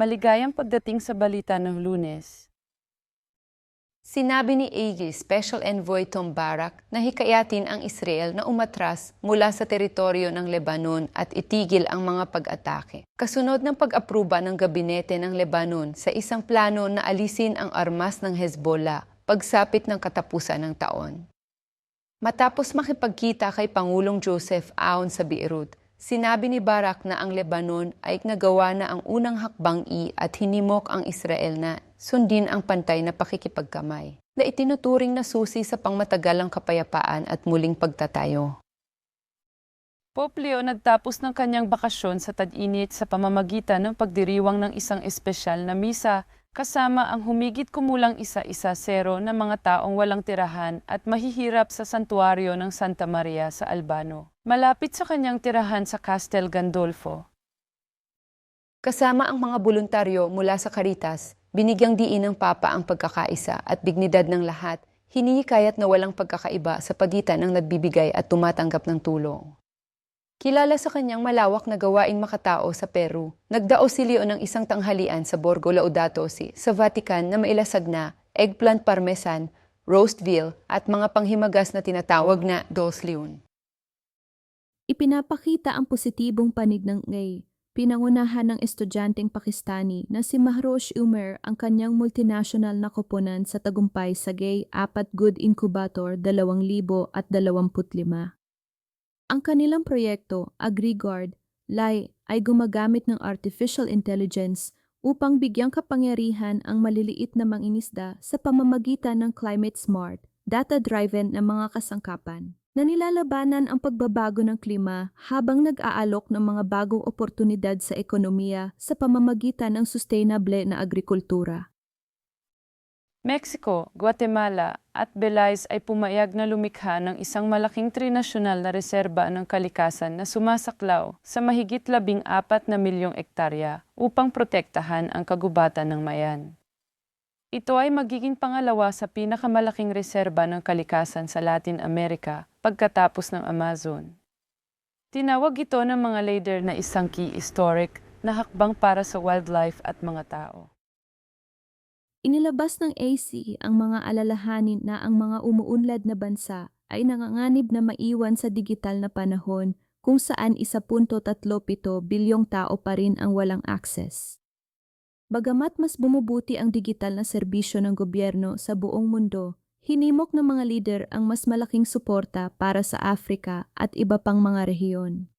Maligayang pagdating sa balita ng lunes. Sinabi ni AG Special Envoy Tom Barak na hikayatin ang Israel na umatras mula sa teritoryo ng Lebanon at itigil ang mga pag-atake. Kasunod ng pag-apruba ng gabinete ng Lebanon sa isang plano na alisin ang armas ng Hezbollah pagsapit ng katapusan ng taon. Matapos makipagkita kay Pangulong Joseph Aoun sa Beirut, sinabi ni Barak na ang Lebanon ay nagawa na ang unang hakbang i at hinimok ang Israel na sundin ang pantay na pakikipagkamay na itinuturing na susi sa pangmatagalang kapayapaan at muling pagtatayo. Pope Leo nagtapos ng kanyang bakasyon sa tag-init sa pamamagitan ng pagdiriwang ng isang espesyal na misa kasama ang humigit kumulang isa-isa sero na mga taong walang tirahan at mahihirap sa santuario ng Santa Maria sa Albano, malapit sa kanyang tirahan sa Castel Gandolfo. Kasama ang mga voluntaryo mula sa Caritas, binigyang diin ng Papa ang pagkakaisa at dignidad ng lahat, hinihikayat na walang pagkakaiba sa pagitan ng nagbibigay at tumatanggap ng tulong. Kilala sa kanyang malawak na gawaing makatao sa Peru, nagdao si Leo ng isang tanghalian sa Borgo Laudato Si sa Vatican na mailasag na eggplant parmesan, roast veal at mga panghimagas na tinatawag na dos leon. Ipinapakita ang positibong panig ng ngay. Pinangunahan ng estudyanteng Pakistani na si Mahroush Umer ang kanyang multinational na koponan sa tagumpay sa Gay Apat Good Incubator 2025. Ang kanilang proyekto, AgriGuard, LAI, ay gumagamit ng artificial intelligence upang bigyang kapangyarihan ang maliliit na mangingisda sa pamamagitan ng climate-smart, data-driven na mga kasangkapan na nilalabanan ang pagbabago ng klima habang nag-aalok ng mga bagong oportunidad sa ekonomiya sa pamamagitan ng sustainable na agrikultura. Mexico, Guatemala at Belize ay pumayag na lumikha ng isang malaking trinasyonal na reserba ng kalikasan na sumasaklaw sa mahigit labing apat na milyong ektarya upang protektahan ang kagubatan ng mayan. Ito ay magiging pangalawa sa pinakamalaking reserba ng kalikasan sa Latin America pagkatapos ng Amazon. Tinawag ito ng mga leader na isang key historic na hakbang para sa wildlife at mga tao. Inilabas ng AC ang mga alalahanin na ang mga umuunlad na bansa ay nanganganib na maiwan sa digital na panahon kung saan 1.37 bilyong tao pa rin ang walang access. Bagamat mas bumubuti ang digital na serbisyo ng gobyerno sa buong mundo, hinimok ng mga leader ang mas malaking suporta para sa Afrika at iba pang mga rehiyon.